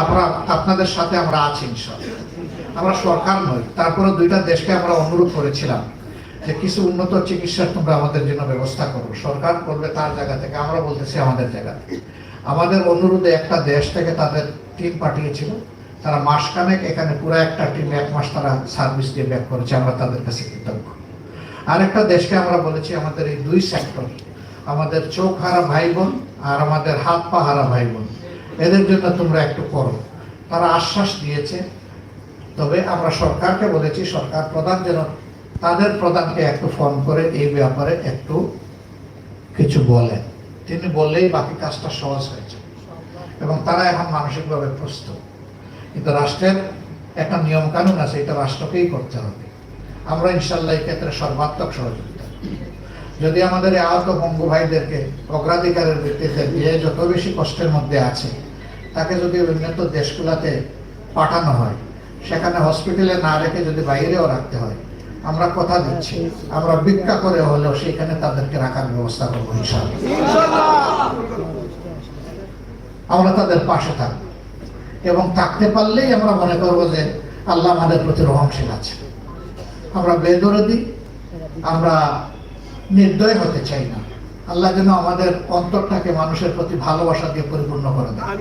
আমরা আপনাদের সাথে আমরা আছি আমরা সরকার নই, তারপরে দুইটা দেশকে আমরা অনুরোধ করেছিলাম যে কিছু উন্নত চিকিৎসার তোমরা আমাদের জন্য ব্যবস্থা করো। সরকার করবে তার জায়গা থেকে, আমরা বলতেছি আমাদের জায়গা থেকে। আমাদের অনুরোধে একটা দেশ থেকে তাদের টিম পাঠিয়েছিল। তারা মাসখানেক এখানে পুরো একটা টিম এক মাস তারা সার্ভিস দিয়ে ব্যাক করেছে, আমরা তাদের কাছে কৃতজ্ঞ। আরেকটা দেশকে আমরা বলেছি আমাদের এই দুই সেক্টর আমাদের চোখ হারা ভাই বোন আর আমাদের হাত পা হারা ভাই বোন। এদের জন্য তোমরা একটু করো। তারা আশ্বাস দিয়েছে, তবে আমরা সরকারকে বলেছি, সরকার প্রধান যেন তাদের প্রধানকে একটু ফোন করে এই ব্যাপারে একটু কিছু বলেন তিনি বললেই বাকি কাজটা সহজ হয়েছে এবং তারা এখন মানসিকভাবে প্রস্তুত। কিন্তু রাষ্ট্রের একটা নিয়ম কানুন আছে, এটা রাষ্ট্রকেই করতে হবে। আমরা ইনশাল্লাহ এই ক্ষেত্রে সর্বাত্মক সহযোগিতা যদি আমাদের আহত বঙ্গু ভাইদেরকে অগ্রাধিকারের ভিত্তিতে যে যত বেশি কষ্টের মধ্যে আছে তাকে যদি উন্নত দেশগুলোতে পাঠানো হয় সেখানে হসপিটালে না রেখে যদি বাইরেও রাখতে হয় আমরা কথা দিচ্ছি। আমরা ভিক্ষা করে হলেও সেখানে তাদেরকে রাখার ব্যবস্থা করব আমরা তাদের পাশে থাকব। এবং থাকতে পারলেই আমরা মনে করব যে আল্লাহ আমাদের প্রতি রহমশীল আছে। আমরা বেদরদি আমরা নির্দয় হতে চাই না। আল্লাহ যেন আমাদের অন্তরটাকে মানুষের প্রতি ভালোবাসা দিয়ে পরিপূর্ণ করে দেয়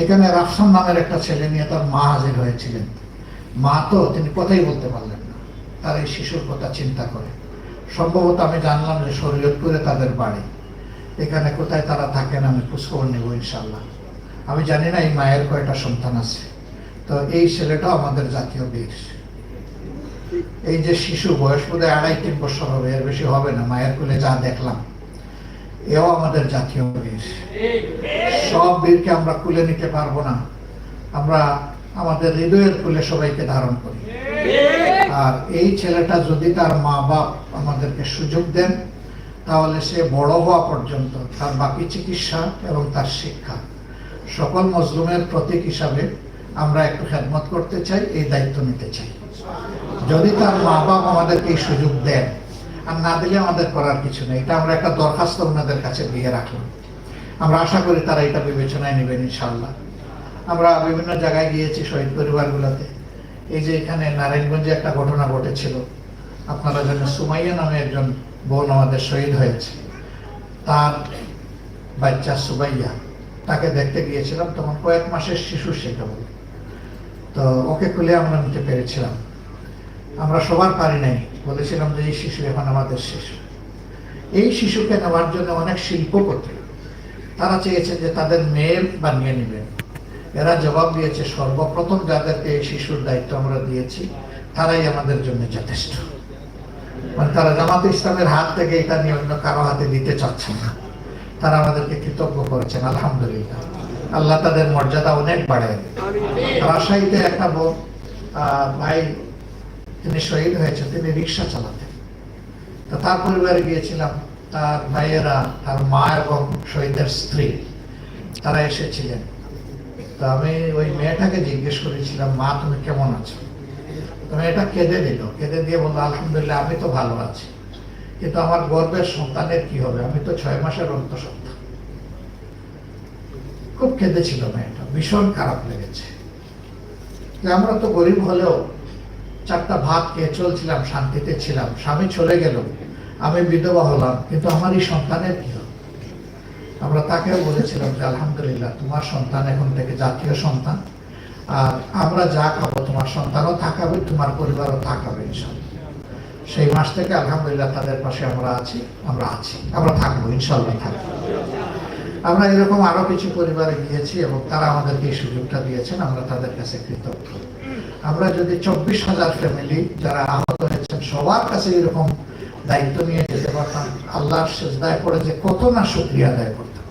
এখানে রাফসান নামের একটা ছেলে নিয়ে তার মা হাজির হয়েছিলেন। মা তো তিনি কথাই বলতে পারলেন না। তার এই শিশুর কথা চিন্তা করে। সম্ভবত আমি জানলাম যে শরীয়তপুরে তাদের বাড়ি। এখানে কোথায় তারা থাকেন আমি খোঁজখবর নেব ইনশাল্লাহ আমি জানি না এই মায়ের কয়টা সন্তান আছে। তো এই ছেলেটাও আমাদের জাতীয় বীর। এই যে শিশু বয়স বোধহয় আড়াই তিন বছর হবে, এর বেশি হবে না, মায়ের কোলে যা দেখলাম, এও আমাদের জাতীয় বীর। সব বীরকে আমরা কুলে নিতে পারব না, আমরা আমাদের হৃদয়ের কুলে সবাইকে ধারণ করি। আর এই ছেলেটা যদি তার মা বাপ আমাদেরকে সুযোগ দেন, তাহলে সে বড় হওয়া পর্যন্ত তার বাকি চিকিৎসা এবং তার শিক্ষা, সকল মজলুমের প্রতীক হিসাবে আমরা একটু খেদমত করতে চাই, এই দায়িত্ব নিতে চাই। যদি তার মা বাপ আমাদেরকে এই সুযোগ দেন, আর না দিলে আমাদের করার কিছু নেই। এটা আমরা একটা দরখাস্ত ওনাদের কাছে দিয়ে রাখলাম। আমরা আশা করি তারা এটা বিবেচনায় নেবেন ইনশাল্লাহ আমরা বিভিন্ন জায়গায় গিয়েছি শহীদ পরিবারগুলোতে। এই যে এখানে নারায়ণগঞ্জে একটা ঘটনা ঘটেছিল। আপনারা জানেন, সুমাইয়া নামে একজন বোন আমাদের শহীদ হয়েছে। তার বাচ্চা সুবাইয়া তাকে দেখতে গিয়েছিলাম, তখন কয়েক মাসের শিশু সে বলে তো ওকে খুলে আমরা নিতে পেরেছিলাম। আমরা সবার পারি নাই। বলেছিলাম যে এই শিশু এখন আমাদের শিশু। এই শিশুকে নেওয়ার জন্য অনেক শিল্পপতি, তারা চেয়েছে যে তাদের মেয়ে বানিয়ে নেবেন এরা জবাব দিয়েছে, সর্বপ্রথম যাদেরকে এই শিশুর দায়িত্ব আমরা দিয়েছি, তারাই আমাদের জন্য যথেষ্ট। মানে তারা জামাতে ইসলামের হাত থেকে এটা নিয়ে অন্য কারও হাতে দিতে চাচ্ছেন না। তারা আমাদেরকে কৃতজ্ঞ করেছেন, আলহামদুলিল্লাহ। আল্লাহ তাদের মর্যাদা অনেক বাড়ায় রাজশাহীতে একটা ভাই তিনি শহীদ হয়েছেন, তিনি রিক্সা চালাতেন। তো তার পরিবারে গিয়েছিলাম, তার ভাইয়েরা, তার মা এবং শহীদের স্ত্রী, তারা এসেছিলেন। তো আমি ওই মেয়েটাকে জিজ্ঞেস করেছিলাম, মা, তুমি কেমন আছো? তো মেয়েটা কেঁদে দিল, কেঁদে দিয়ে বলল, আলহামদুলিল্লাহ, আমি তো ভালো আছি। কিন্তু আমার গর্বের সন্তানের কি হবে? আমি তো ছয় মাসের অন্তঃসত্ত্বা। খুব কেঁদেছিল মেয়েটা, ভীষণ খারাপ লেগেছে। আমরা তো গরিব হলেও চারটা ভাত খেয়ে চলছিলাম, শান্তিতে ছিলাম। স্বামী চলে গেল। আমি বিধবা হলাম, কিন্তু আমার এই সন্তানের কি আমরা তাকেও বলেছিলাম যে, আলহামদুলিল্লাহ, তোমার সন্তান এখন থেকে জাতীয় সন্তান। আর আমরা যা খাব তোমার সন্তানও থাকাবে, তোমার পরিবারও থাকাবে ইনশাল্লাহ সেই মাস থেকে আলহামদুলিল্লাহ তাদের পাশে আমরা আছি আমরা আছি, আমরা থাকব ইনশাল্লাহ থাকব। আমরা এরকম আরও কিছু পরিবারে গিয়েছি এবং তারা আমাদেরকে এই সুযোগটা দিয়েছেন, আমরা তাদের কাছে কৃতজ্ঞ। আমরা যদি চব্বিশ হাজার ফ্যামিলি যারা আহত হয়েছেন, সবার কাছে এরকম দায়িত্ব নিয়ে যেতে পারতাম, আল্লাহর সেজদায় করে যে কত না শুক্রিয়া আদায় করতাম।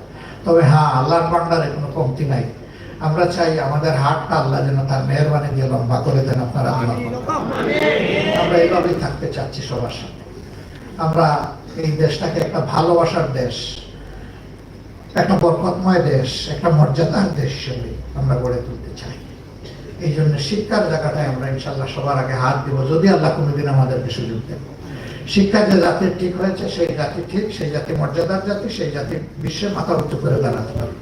তবে হ্যাঁ আল্লাহর ভান্ডারে কোনো কমতি নাই। আমরা চাই আমাদের হাতটা আল্লাহ যেন তার মেহরবানি দিয়ে লম্বা করে দেন, আপনারা করুন। আমরা এইভাবেই থাকতে চাচ্ছি সবার সাথে। আমরা এই দেশটাকে একটা ভালোবাসার দেশ। একটা বরকতময় দেশ, একটা মর্যাদার দেশ হিসেবে আমরা গড়ে তুলতে চাই। এই জন্য শিক্ষার জায়গাটায় আমরা ইনশাল্লাহ সবার আগে হাত দিব, যদি আল্লাহ কোনোদিন আমাদেরকে সুযোগ দেন। শিক্ষা যে জাতির ঠিক হয়েছে, সেই জাতি ঠিক, সেই জাতি মর্যাদার জাতি, সেই জাতি বিশ্বের মাথা উঁচু করে দাঁড়াতে পারে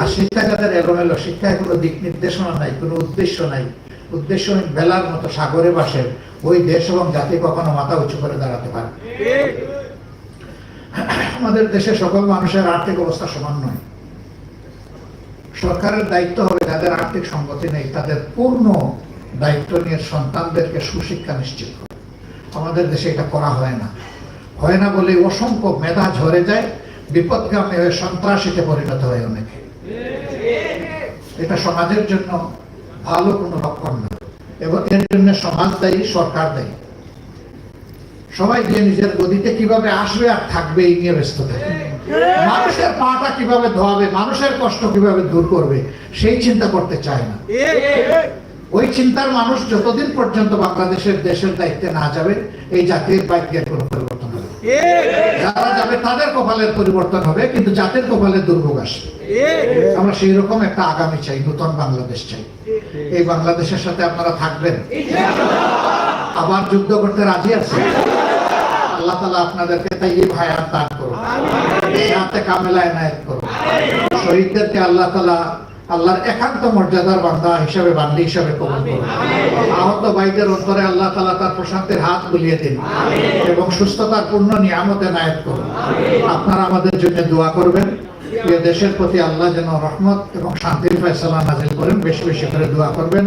আর শিক্ষা যাদের এলোমেলো, শিক্ষায় কোনো দিক নির্দেশনা নাই, কোনো উদ্দেশ্য নাই, উদ্দেশ্যহীন বেলার মতো সাগরে বাসে ওই দেশ এবং জাতি কখনো মাথা উঁচু করে দাঁড়াতে পারে আমাদের দেশে সকল মানুষের আর্থিক অবস্থা সমান নয়। সরকারের দায়িত্ব হবে যাদের আর্থিক সঙ্গতি নেই, তাদের পূর্ণ দায়িত্ব নিয়ে সন্তানদেরকে সুশিক্ষা নিশ্চিত করে। আমাদের দেশে এটা করা হয় না। হয় না বলে অসংখ্য মেধা ঝরে যায়, বিপদগামী হয়ে সন্ত্রাসীতে পরিণত হয় অনেকে। এটা সমাজের জন্য ভালো কোনো লক্ষণ না। এবং এর জন্য সমাজ দায়ী, সরকার দায়ী। সবাই যে নিজের গদিতে কীভাবে আসবে আর থাকবে এই নিয়ে ব্যস্ত থাকে। মানুষের পাটা কীভাবে ধোয়াবে মানুষের কষ্ট কীভাবে দূর করবে সেই চিন্তা করতে চায় না। ওই চিন্তার মানুষ যতদিন পর্যন্ত বাংলাদেশের দেশের দায়িত্বে না যাবে এই জাতির ভাগ্যের কোনো পরিবর্তন হবে যারা যাবে তাদের কপালের পরিবর্তন হবে কিন্তু জাতির কপালে দুর্ভোগ আসবে। আমরা সেই রকম একটা আগামী চাই নতুন বাংলাদেশ চাই। এই বাংলাদেশের সাথে আপনারা থাকবেন? আবার যুদ্ধ করতে রাজি আছে আল্লাহ তালা আপনাদেরকে তাই ভায়াত দান করুন সাথে কামেলা এনায়ত করুন শহীদদেরকে আল্লাহ তালা আল্লাহর একান্ত মর্যাদার বান্দা হিসাবে বান্দি হিসাবে কবুল করুন আহত ভাইদের অন্তরে আল্লাহ তালা তার প্রশান্তির হাত বুলিয়ে দিন। এবং সুস্থতার পূর্ণ নিয়ামত এনায়ত করুন। আপনারা আমাদের জন্য দোয়া করবেন। দেশের প্রতি আল্লাহ যেন রহমত এবং শান্তির ফয়সালা নাজিল করেন। বেশি বেশি করে দোয়া করবেন।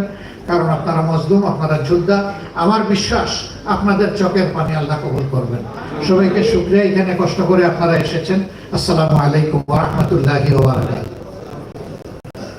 কারণ আপনারা মজলুম, আপনারা যোদ্ধা। আমার বিশ্বাস, আপনাদের চোখের পানি আল্লাহ কবুল করবেন। সবাইকে শুক্রিয়া, এখানে কষ্ট করে আপনারা এসেছেন। আসসালামু আলাইকুম রহমতুল্লাহ